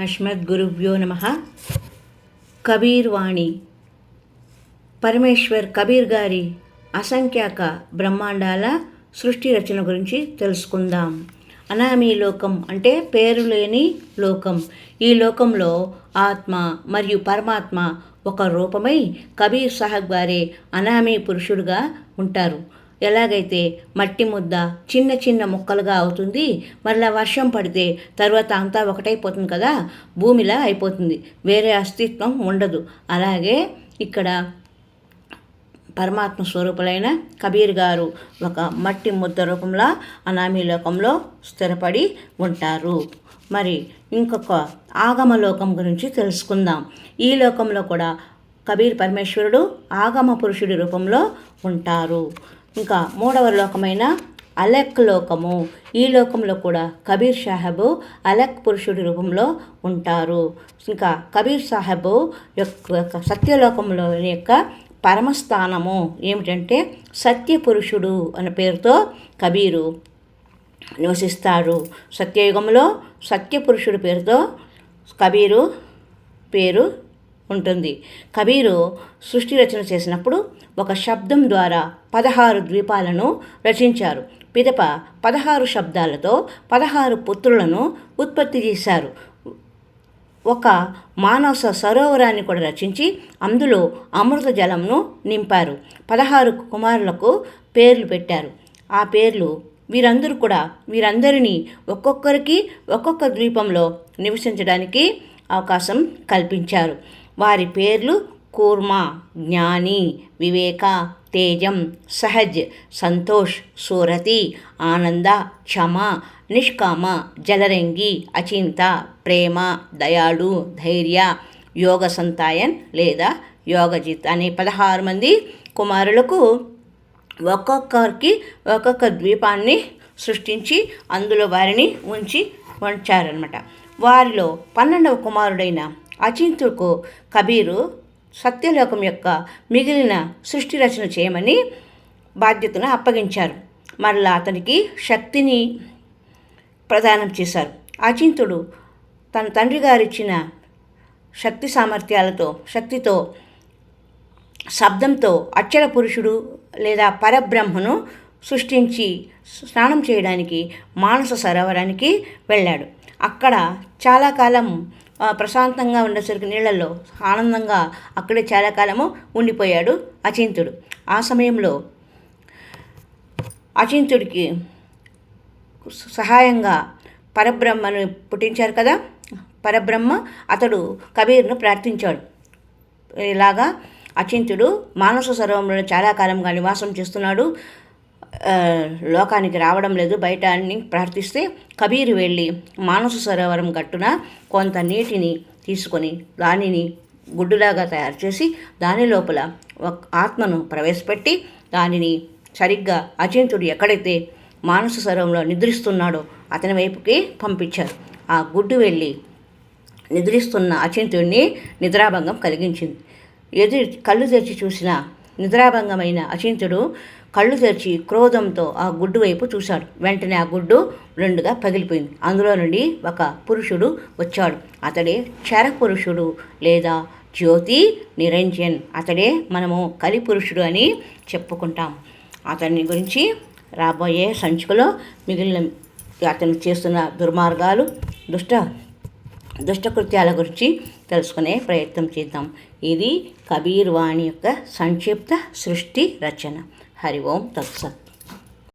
అస్మద్గురుభ్యో నమ. కబీర్వాణి. పరమేశ్వర్ కబీర్ గారి అసంఖ్యాక బ్రహ్మాండాల సృష్టి రచన గురించి తెలుసుకుందాం. అనామీ లోకం అంటే పేరు లేని లోకం. ఈ లోకంలో ఆత్మ మరియు పరమాత్మ ఒక రూపమై కబీర్ సాహెబ్ గారే అనామీ పురుషుడుగా ఉంటారు. ఎలాగైతే మట్టి ముద్ద చిన్న చిన్న ముక్కలుగా అవుతుంది మళ్ళీ వర్షం పడితే తర్వాత అంతా ఒకటైపోతుంది కదా భూమిలా అయిపోతుంది. వేరే అస్తిత్వం ఉండదు. అలాగే ఇక్కడ పరమాత్మ స్వరూపులైన కబీర్ గారు ఒక మట్టి ముద్ద రూపంలో అనామీ లోకంలో స్థిరపడి ఉంటారు. మరి ఇంకొక ఆగమ లోకం గురించి తెలుసుకుందాం. ఈ లోకంలో కూడా కబీర్ పరమేశ్వరుడు ఆగమ పురుషుడి రూపంలో ఉంటారు. ఇంకా మూడవ లోకమైన అలెక్ లోకము. ఈ లోకంలో కూడా కబీర్ సాహెబ్ అలెక్ పురుషుడి రూపంలో ఉంటారు. ఇంకా కబీర్ సాహెబ్ యొక్క సత్యలోకంలో యొక్క పరమస్థానము ఏమిటంటే సత్య పురుషుడు అనే పేరుతో కబీరు నివసిస్తాడు. సత్యయుగంలో సత్యపురుషుడి పేరుతో కబీరు పేరు ఉంటుంది. కబీరు సృష్టి రచన చేసినప్పుడు ఒక శబ్దం ద్వారా పదహారు ద్వీపాలను రచించారు. పిదప పదహారు శబ్దాలతో పదహారు పుత్రులను ఉత్పత్తి చేశారు. ఒక మానస సరోవరాన్ని కూడా రచించి అందులో అమృత జలంను నింపారు. పదహారు కుమారులకు పేర్లు పెట్టారు. ఆ పేర్లు వీరందరూ కూడా వీరందరినీ ఒక్కొక్కరికి ఒక్కొక్క ద్వీపంలో నివసించడానికి అవకాశం కల్పించారు. వారి పేర్లు కూర్మ జ్ఞాని వివేక తేజం సహజ్ సంతోష్ సూరతి ఆనంద క్షమ నిష్కామ జలరంగి అచింత ప్రేమ దయాళు ధైర్య యోగ సంతాయన్ లేదా యోగజిత్ అనే పదహారు మంది కుమారులకు ఒక్కొక్కరికి ఒక్కొక్క ద్వీపాన్ని సృష్టించి అందులో వారిని ఉంచి ఉంచారనమాట వారిలో పన్నెండవ కుమారుడైన అచింతుకు కబీరు సత్యలోకం యొక్క మిగిలిన సృష్టి రచన చేయమని బాధ్యతను అప్పగించారు. మరలా అతనికి శక్తిని ప్రదానం చేశారు. అచింతుడు తన తండ్రి గారిచ్చిన శక్తి సామర్థ్యాలతో శక్తితో శబ్దంతో అక్షర పురుషుడు లేదా పరబ్రహ్మను సృష్టించి స్నానం చేయడానికి మానస సరోవరానికి వెళ్ళాడు. అక్కడ చాలా కాలం ప్రశాంతంగా ఉండేసరికి నీళ్ళల్లో ఆనందంగా అక్కడే చాలా కాలము ఉండిపోయాడు అచింతుడు. ఆ సమయంలో అచింతుడికి సహాయంగా పరబ్రహ్మను పుట్టించారు కదా? పరబ్రహ్మ అతడు కబీర్ను ప్రార్థించాడు. ఇలాగా అచింతుడు మానస సరోవరంలో చాలా కాలంగా నివాసం చేస్తున్నాడు. లోకానికి రావడం లేదు. బయట అని ప్రార్థిస్తే కబీరు వెళ్ళి మానస సరోవరం గట్టున కొంత నీటిని తీసుకొని దానిని గుడ్డులాగా తయారు చేసి దాని లోపల ఒక ఆత్మను ప్రవేశపెట్టి దానిని సరిగ్గా అచింతుడు ఎక్కడైతే మానస సరోవరంలో నిద్రిస్తున్నాడో అతని వైపుకి పంపించారు. ఆ గుడ్డు వెళ్ళి నిద్రిస్తున్న అచింతుడిని నిద్రాభంగం కలిగించింది. ఎదురు కళ్ళు తెరిచి చూసిన నిద్రాభంగమైన అచింతుడు కళ్ళు తెరిచి క్రోధంతో ఆ గుడ్డు వైపు చూశాడు. వెంటనే ఆ గుడ్డు రెండుగా పగిలిపోయింది. అందులో నుండి ఒక పురుషుడు వచ్చాడు. అతడే క్షర పురుషుడు లేదా జ్యోతి నిరంజన్. అతడే మనము కలి పురుషుడు అని చెప్పుకుంటాం. అతని గురించి రాబోయే సంచికలో మిగిలిన అతను చేస్తున్న దుర్మార్గాలు దుష్ట దుష్టకృత్యాల గురించి తెలుసుకునే ప్రయత్నం చేద్దాం. ఇది కబీర్ వాణి యొక్క సంక్షిప్త సృష్టి రచన. ഹരി ഓം തത്സത്